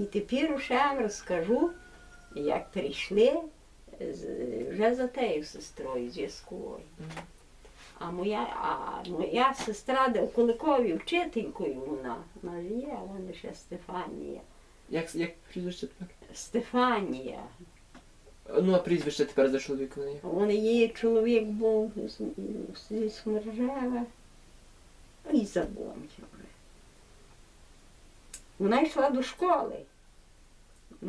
І тепер ще вам розкажу, як прийшли вже за тею сестрою зв'язковою. А моя, а моя сестра, де в Куликові вчителькою вона, вона ж є, вона ще Стефанія. Як, як прізвище тепер? Стефанія. Ну, а прізвище тепер за чоловіком не є. Вон її чоловік був з- зі Смержева. І забула вже. Вона йшла до школи.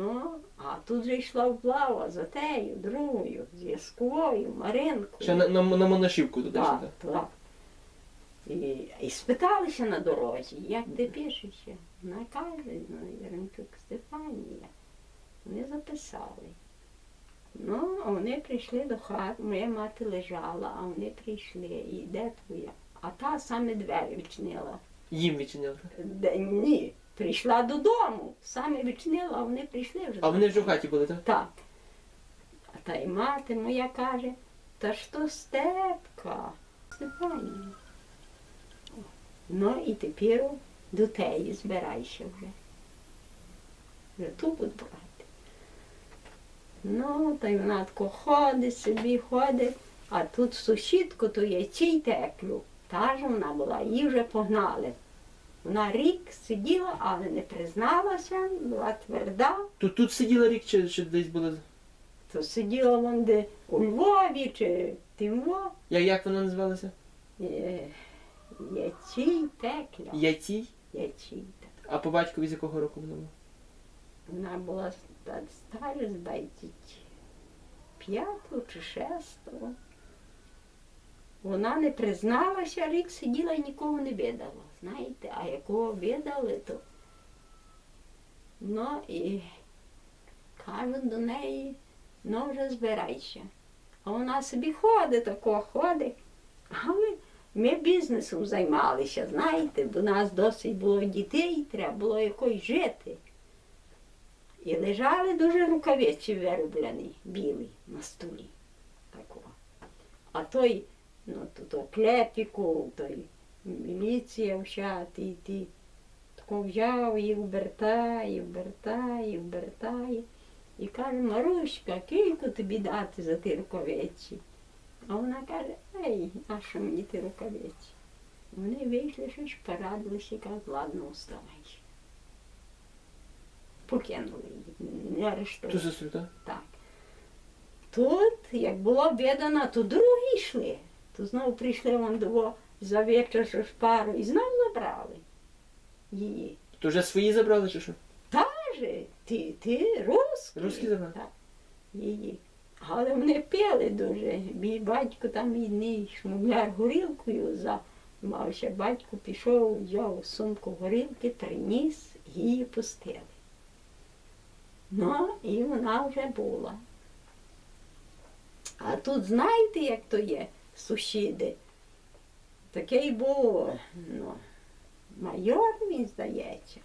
Ну, а тут же йшла вплава за тею, другою, зв'язковою, Маринкою. Ще на, на, на монашівку туди Так, так. І, і спиталися на дорозі, як ти пишешся. Вона каже, ну, Яремчук Стефанія. Вони записали. Ну, а вони прийшли до хати, моя мати лежала, а вони прийшли. І де твоя? А та саме двері відчинила. Їм відчиняли. Де, ні, прийшла додому, саме відчинила, а вони прийшли вже. А вони вже в хаті були, так? Так. А та й мати моя каже, та то степка, Стефанія. Ну і тепер до теї збирайся вже. Вже ту буду брати. Ну, та й вона тако ходить собі, ходить, а тут сусідку то яйці теклю. Та ж вона була, її вже погнали. Вона рік сиділа, але не призналася, була тверда. Тут, тут сиділа рік чи, чи десь були. То сиділа вон де у Львові чи Тимво, Як, як вона називалася? е, Яцій текля. Яцій? Яцій. А по батькові з якого року вона була? Вона була ста- стара, здається, п'ятого чи шестого. Вона не призналася, рік сиділа і нікого не видала. Знаєте, а якого видали, то. Ну і кажуть до неї, ну вже збирайся. А вона собі ходить, тако ходить. Але ми бізнесом займалися, знаєте, бо нас досить було дітей, треба було якось жити. І лежали дуже рукавиці вироблені, білі на столі. Такого. А той, ну, то, то клепіку, той міліція вся, ті, ті, тако взяв і обертає, і обертає, і каже, Маруська, кілько тобі дати за ті рукавиці? А вона каже, ей, а що мені ті рукавиці? Вони вийшли, щось порадилися і кажуть, ладно, вставай. Покинули її, не Ту арештували. сестру, так? Так. Тут, як було видано, то другі йшли. То знову прийшли вон до за вечір що ж пару і знову забрали її. То вже свої забрали чи що? Каже, ти, ти русський. Русський забрали? Так, її. Але вони пили дуже. Мій батько там єдний шмугляр горілкою за. Мався батько пішов, взяв сумку горілки, приніс, її пустили. Ну, і вона вже була. А тут знаєте, як то є, сусіди? Такий був ну, майор, він здається.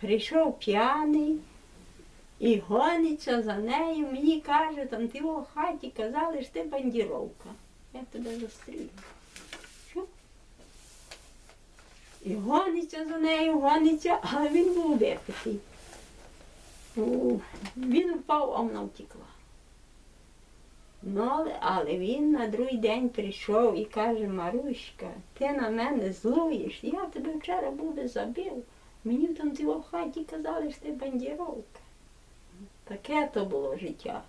Прийшов п'яний і гониться за нею. Мені каже, там ти в хаті казали, що ти бандіровка. Я тебе застрілю. Що? І гониться за нею, гониться, але він був випитий. Він впав, а вона втекла. Ну, але, він на другий день прийшов і каже, Маруська, ти на мене злуєш, я тебе вчора буде забив. Мені там тому в хаті казали, що ти бандіровка. Таке то було життя.